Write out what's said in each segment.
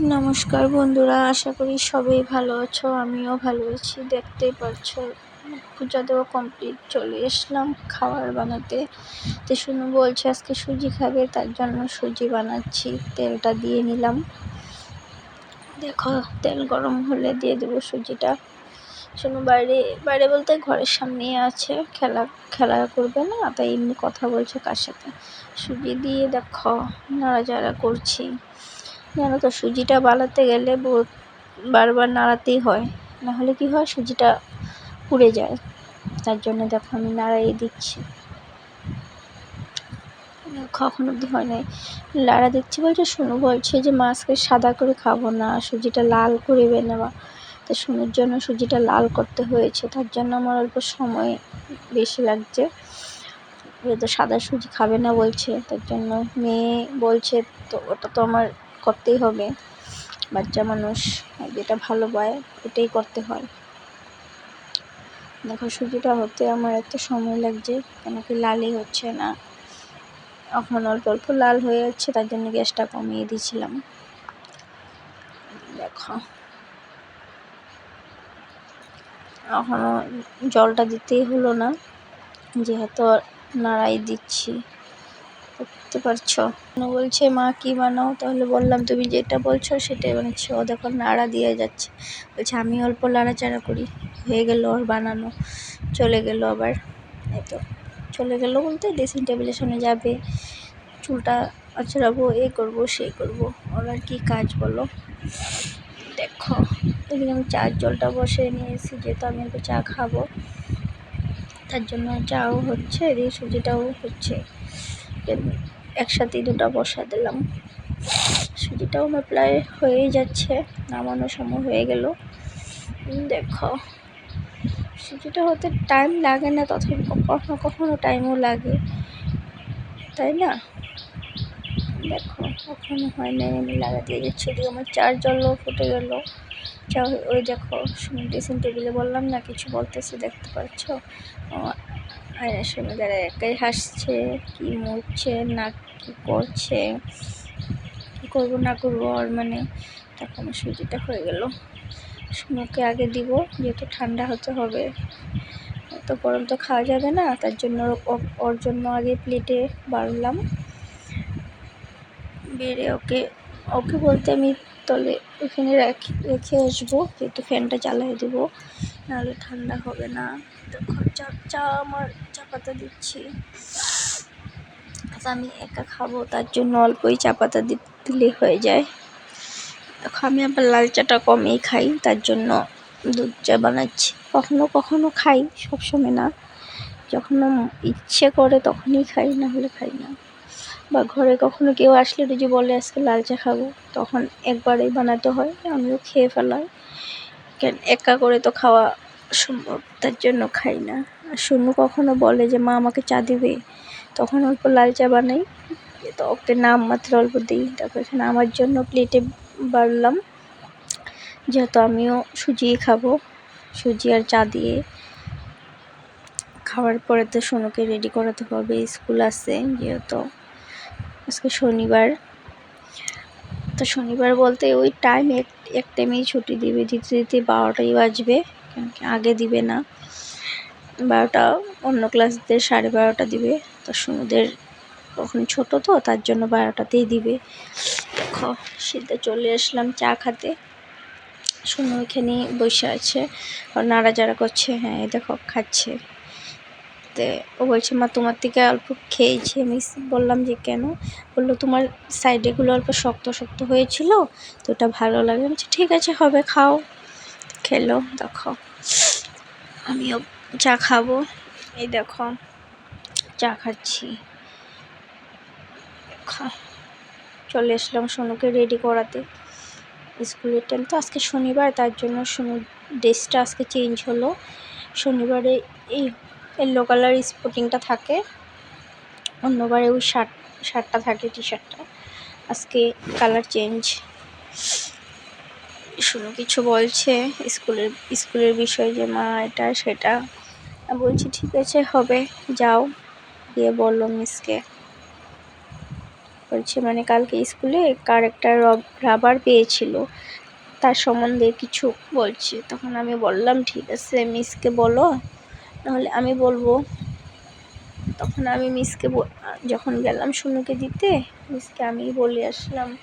নমস্কার বন্ধুরা, আশা করি সবাই ভালো আছো, আমিও ভালো আছি। দেখতেই পাচ্ছো, পূজা দেওয়া কমপ্লিট চলে এসলাম খাবার বানাতে। তো শুনু বলছে আজকে সুজি খাবে, তার জন্য সুজি বানাচ্ছি, তেলটা দিয়ে নিলাম। দেখো, তেল গরম হলে দিয়ে দেবো সুজিটা। শুনু বাইরে বাইরে বলতে ঘরের সামনেই আছে, খেলা খেলা করবে না, তাই এমনি কথা বলছে কার সাথে। সুজি দিয়ে দেখো, নাড়াচাড়া করছি। জানো তো সুজিটা বানাতে গেলে বারবার নাড়াতেই হয়। নাহলে কি হয়? সুজিটা পুড়ে যায়। তার জন্য দেখো আমি নাড়াই দিচ্ছি। কখন অব্দি হয় নাই। লাড়া দিচ্ছি বলছে শুনু বলছে যে মাছকে সাদা করে খাব না, সুজিটা লাল করে নেওয়া তো শুনুর জন্য সুজিটা লাল করতে হয়েছে। তার জন্য আমার অল্প সময় বেশি লাগছে। তো সাদা সুজি খাবে না বলছে। তার জন্য মেয়ে বলছে, তো ওটা তো আমার করতেই হবে। বাচ্চা মানুষ যেটা ভালো পায় এটাই করতে হয়। দেখো, সুজিটা হতে আমার এত সময় লাগছে, কেন কি লালই হচ্ছে না। এখন অল্প অল্প লাল হয়ে যাচ্ছে, তার জন্য গ্যাসটা কমিয়ে দিয়েছিলাম। দেখো। এখনও জলটা দিতেই হলো না, যেহেতু নাড়াই দিচ্ছি। দেখতে পারছ? বলছে, মা, কি বানাও? তাহলে বললাম, তুমি যেটা বলছো সেটাই বানাচ্ছি। ও দেখো নাড়া দিয়ে যাচ্ছে। বলছে, আমি অল্প নাড়াচাড়া করি। হয়ে গেল ওর বানানো। চলে গেল আবার। এই তো, চলে গেল বলতে ড্রেসিং টেবিলের সামনে যাবে। চুলটা আছড়াবো এ করব, সে করব। ওর আর কি কাজ বলো? দেখো, এদিকে আমি চার জলটা বসে নিয়েছি, যেহেতু আমি একটু চা খাব। তার জন্য চাও হচ্ছে এদিকে সুজিটাও হচ্ছে। একসাথেই দুটো বসা দিলাম। সুজিটাও আমার প্রায় হয়েই যাচ্ছে নামানোর সময় হয়ে গেল। দেখো। সুজিটা হতে টাইম লাগে না, তথাপি কখনো কখনো টাইমও লাগে। তাই না? দেখো, কখনো হয় না আমি লাগা দিয়ে যাচ্ছি। ওদিকে আমার চার জলও ফুটে গেল। চা ওই দেখো ড্রেসিং টেবিলে বললাম না, কিছু বলতেছে, দেখতে পাচ্ছ? আয়নার সামনে দাঁড়ায় একাই হাসছে, কি মরছে না কি করছে? কী করব না করব? আর মানে তখন সুজিটা হয়ে গেল। সুমোকে আগে দিব, যেহেতু ঠান্ডা হতে হবে। তো গরম তো খাওয়া যাবে না, তার জন্য ওর জন্য আগে প্লেটে বাড়লাম। বেড়ে ওকে ওকে বলতে আমি তলে ওখানে রাখি রেখে আসব, যেহেতু ফ্যানটা চালাই দেবো। নাহলে ঠান্ডা হবে না। দেখো চা চা আমার চা পাতা দিচ্ছি। আমি একা খাব, তার জন্য অল্পই চা পাতা দিলে হয়ে যায়। আমি আবার লাল চাটা কমেই খাই, তার জন্য দুধ চা বানাচ্ছি। কখনো কখনো খাই, সবসময় না। যখন ইচ্ছে করে তখনই খাই না হলে খাই না। বা ঘরে কখনো কেউ আসলে যদি বলে, আজকে লাল চা খাব। তখন একবারেই বানাতে হয়, আমিও খেয়ে ফেলাই। কেন, একা করে তো খাওয়া সম্ভব, তার জন্য খাই না। আর শুনু কখনো বলে যে, মা আমাকে চা দিবে? তখন অল্প লাল চা বানাই। তো ওকে নাম মাত্র অল্প দিই। তারপর এখানে আমার জন্য প্লেটে বাড়লাম। যেহেতু আমিও সুজি খাব। সুজি আর চা দিয়ে খাওয়ার পরে তো সোনুকে রেডি করাতে হবে। স্কুল আছে যেহেতু আজকে শনিবার। তো শনিবার বলতে ওই টাইম এক এক টাইমেই ছুটি দিবে। দিতে দিতে বারোটাই বাজবে। আগে দিবে না। বারোটা অন্য ক্লাসদের সাড়ে বারোটা দিবে। তো সোনুদের কখন ছোট তো, তার জন্য বারোটাতেই দিবে। দেখো শীতে চলে আসলাম চা খাতে। সোনু এখানে বসে আছে। আর নাড়াচাড়া করছে হ্যাঁ দেখো, খাচ্ছে। তে ও বলছে, মা, তোমার থেকে অল্প খেয়েছি। আমি বললাম যে, কেন? বলল, তোমার সাইডেগুলো অল্প শক্ত শক্ত হয়েছিল, তো ওটা ভালো লাগে। বলছে, ঠিক আছে, হবে, খাও। খেলো, দেখো। আমিও চা খাব। এই দেখো। চা খাচ্ছি। চলে আসলাম সোনুকে রেডি করাতে। স্কুলের টাইম তো আজকে শনিবার, তার জন্য সোনু ড্রেসটা আজকে চেঞ্জ হলো। শনিবারে এই ইয়েলো কালার স্পোর্টিংটা থাকে, অন্যবারে ওই শার্ট শার্টটা থাকে টি। শার্টটা আজকে কালার চেঞ্জ শুনো কিছু বলছে, স্কুলের স্কুলের বিষয়ে যে মা এটা, সেটা। বলছি, ঠিক আছে, হবে, যাও। গিয়ে বলল, মিসকে। বলছে মানে কালকে স্কুলে কার একটা রব- রাবার পেয়েছিল, তার সম্বন্ধে কিছু বলছে। তখন আমি বললাম, ঠিক আছে, মিসকে বলো, নাহলে আমি বলব। তখন আমি মিসকে যখন গেলাম শুনুকে দিতে, মিসকে আমি বলে আসলাম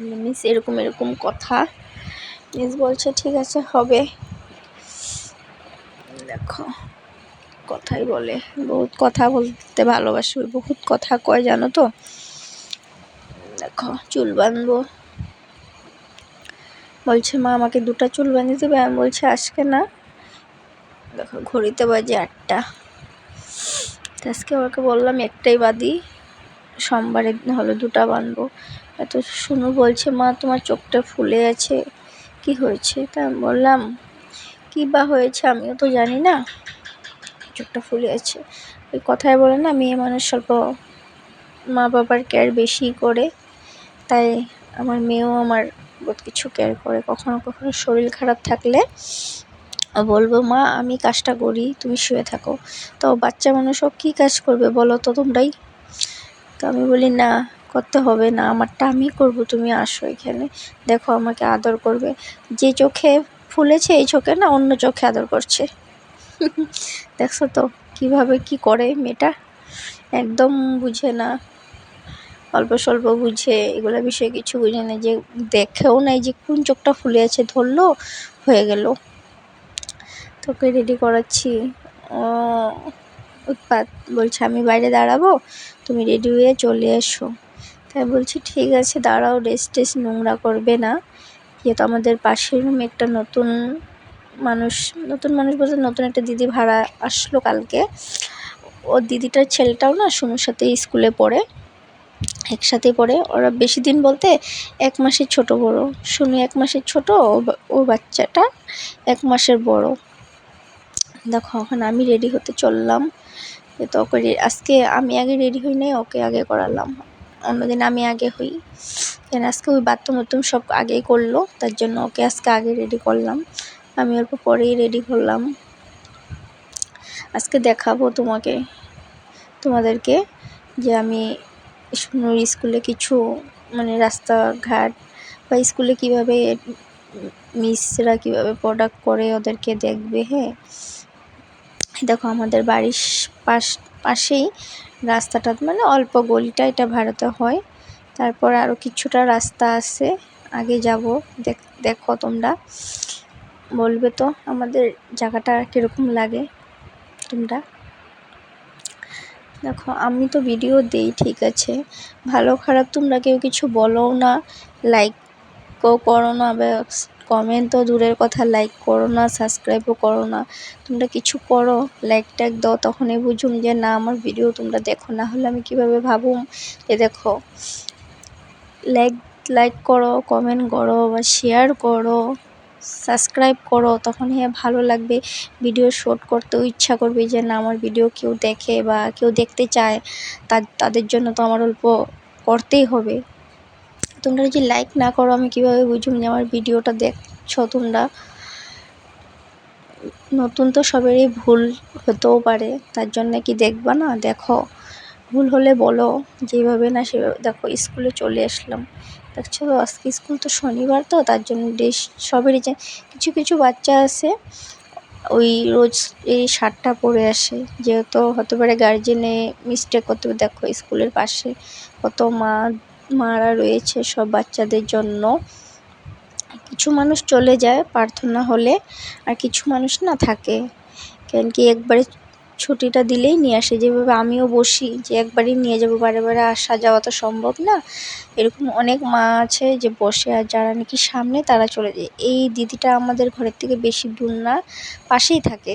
মিস, এরকম এরকম কথা। মিস বলছে, ঠিক আছে, হবে। দেখো। কথাই বলে। বহুত কথা বলতে ভালোবাসে, বহুত কথা কয়, জানো তো? দেখো, চুল বাঁধবো। বলছে, মা, আমাকে দুটো চুল বাঁধিয়ে দেবে? আমি বলছি, আজকে না। দেখো, ঘড়িতে বাজে আটটা। আজকে ওকে বললাম, একটাই বাঁধি সোমবারে হলো দুটা বাঁধবো। এত শুনু বলছে, মা, তোমার চোখটা ফুলে আছে, কি হয়েছে? তা বললাম, কী বা হয়েছে আমিও তো জানি না। চোখটা ফুলে আছে ওই কথায় বলে না, মেয়ে মানুষ স্বল্প মা বাবার কেয়ার বেশি করে। তাই আমার মেয়েও আমার বহুত কিছু কেয়ার করে। কখনো কখনো শরীর খারাপ থাকলে বলব, মা, আমি কাজটা করি, তুমি শুয়ে থাকো। তো বাচ্চা মানুষও কী কাজ করবে বলো তো তোমরাই? তো আমি বলি, না, করতে হবে না, আমারটা আমি করব, তুমি আসো এখানে। দেখো আমাকে আদর করবে। যে চোখে ফুলেছে, এই চোখে না অন্য চোখে আদর করছে। দেখছ তো কীভাবে কি করে মেয়েটা? একদম বুঝে না। অল্প স্বল্প বুঝে, এগুলো বিষয়ে কিছু বুঝে না। যে দেখেও নাই যে কোন চোখটা ফুলে আছে, ধরলো, হয়ে গেল। তোকে রেডি করাচ্ছি। উৎপাত বলছে, আমি বাইরে দাঁড়াবো? তুমি রেডি হয়ে চলে এসো। তাই বলছি, ঠিক আছে, দাঁড়াও রেস্ট টেস্ট নোংরা করবে না। যেহেতু আমাদের পাশের রুমে একটা নতুন মানুষ, নতুন মানুষ বলতে নতুন একটা দিদি ভাড়া আসলো কালকে। ও দিদিটার ছেলেটাও না সোনুর সাথে স্কুলে পড়ে একসাথে পড়ে। ওরা বেশি দিন বলতে এক মাসের ছোট বড়। সোনু এক মাসের ছোট, ও বাচ্চাটা এক মাসের বড়। দেখো, এখন আমি রেডি হতে চললাম। তো ওকে আজকে আমি আগে রেডি হই নাই, ওকে আগে করালাম। অন্যদিন আমি আগে হই। কেন, আজকে ওই বাথরুম সব আগেই করল, তার জন্য ওকে আজকে আগে রেডি করলাম। আমি অল্প পরেই রেডি করলাম আজকে দেখাবো তোমাকে, তোমাদেরকে যে আমি সুনুর স্কুলে কিছু মানে রাস্তাঘাট বা স্কুলে কীভাবে মিসরা কীভাবে প্রোডাক্ট করে ওদেরকে দেখবে হ্যাঁ? দেখো আমাদের বাড়ির পাশ, পাশেই রাস্তাটা মানে অল্প গলিটা এটা ভারতে হয়। তারপর আরও কিছুটা রাস্তা আছে, আগে যাব, দেখ, দেখো তোমরা। বলবে তো আমাদের জায়গাটা কীরকম লাগে তোমরা? দেখো, আমি তো ভিডিও দেই, ঠিক আছে? ভালো খারাপ তোমরা কেউ কিছু বলো না লাইকও করো না কমেন্ট তো দূরের কথা লাইক করো না সাবস্ক্রাইবও করো না। তোমরা কিছু করো লাইক টাইক দাও, তখনই বুঝুম যে না, আমার ভিডিও তোমরা দেখো, না হলে আমি কীভাবে ভাবুম? যে দেখো লাইক লাইক করো কমেন্ট করো বা শেয়ার করো। সাবস্ক্রাইব করো তখন হ্যাঁ ভালো লাগবে। ভিডিও শ্যুট করতেও ইচ্ছা করবে যে, না, আমার ভিডিও কেউ দেখে বা কেউ দেখতে চায় তাদের জন্য তো আমার অল্প করতেই হবে। তোমরা যদি লাইক না করো, আমি কীভাবে বুঝুম যে, আমার ভিডিওটা দেখছ তোমরা? নতুন তো সবেরই ভুল হতেও পারে, তার জন্য কি দেখবা না? দেখো। ভুল হলে বলো, যেভাবে না সেভাবে। দেখো, স্কুলে চলে আসলাম। দেখছ তো আজকে স্কুল তো শনিবার তো, তার জন্য ড্রেস সবেরই যে কিছু কিছু বাচ্চা আছে, ওই রোজ এই শার্টটা পরে আসে। যেহেতু হতে পারে গার্জেনে মিস্টেক করতে পারে দেখো, স্কুলের পাশে কত মা, মারা রয়েছে সব বাচ্চাদের জন্য। কিছু মানুষ চলে যায়, প্রার্থনা হলে, আর কিছু মানুষ না থাকে। কেন কি একবারে ছুটিটা দিলেই নিয়ে আসে। যেভাবে আমিও বসি যে একবারই নিয়ে যাব, বারে বারে আসা যাওয়া তো সম্ভব না। এরকম অনেক মা আছে যে বসে আর যারা নাকি সামনে তারা চলে যায়। এই দিদিটা আমাদের ঘরের থেকে বেশি দূর না, পাশেই থাকে।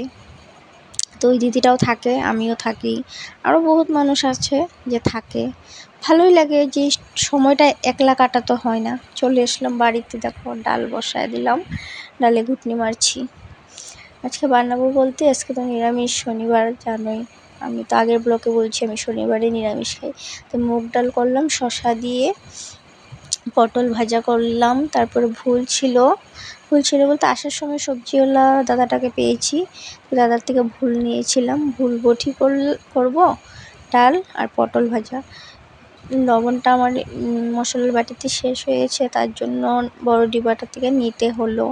তো ওই দিদিটাও থাকে, আমিও থাকি। আরও বহুত মানুষ আছে যে থাকে। ভালোই লাগে যে সময়টা একলা কাটাতে হয় না। চলে আসলাম বাড়িতে, দেখো ডাল বসায় দিলাম। ডালে ঘুটনি মারছি। আজকে বানাবো বলতে আজকে তো নিরামিষ, শনিবার জানোই। আমি তো আগের ব্লকে বলছি আমি শনিবারে নিরামিষ খাই। তো মুগ ডাল করলাম শশা দিয়ে পটল ভাজা করলাম, তারপরে ভুল ছিল। ভুল ছিল বলতে আসার সময় সবজিওয়ালা দাদাটাকে পেয়েছি। দাদার থেকে ভুল নিয়েছিলাম। ভুল বটি করব, ডাল আর পটল ভাজা। লবণটা আমার মশলার বাটিতে শেষ হয়েছে, তার জন্য বড় ডিবাটা থেকে নিতে হলো।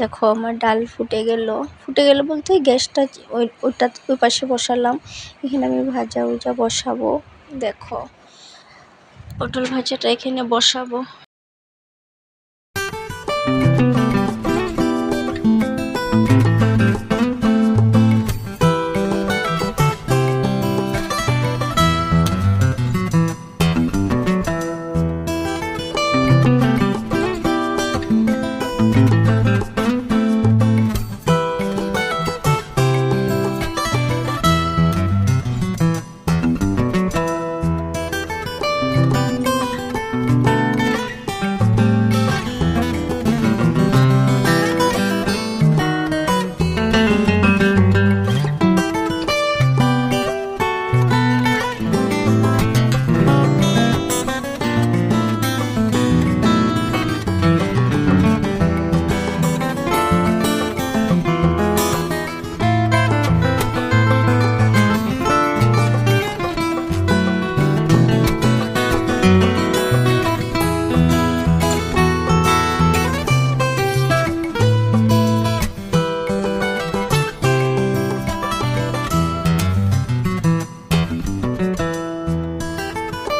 দেখো আমার ডাল ফুটে গেল। ফুটে গেল বলতে গ্যাসটা ওই, ওইটা ওই পাশে বসালাম। এখানে আমি ভাজা উজা বসাবো। দেখো, পটল ভাজাটা এখানে বসাবো।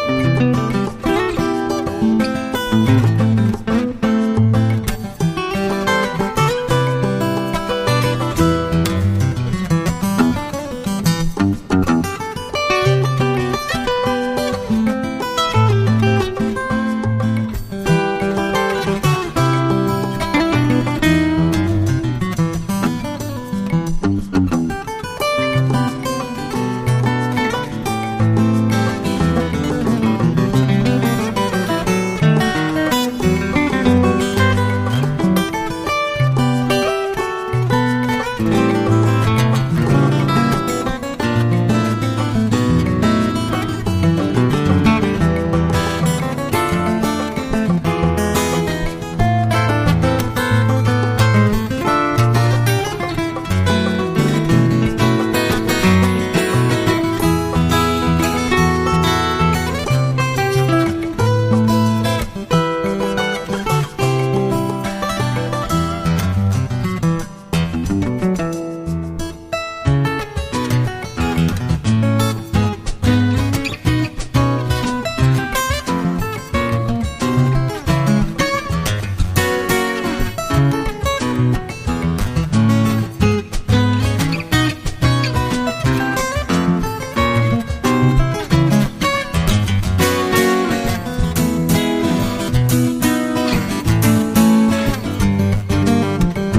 Música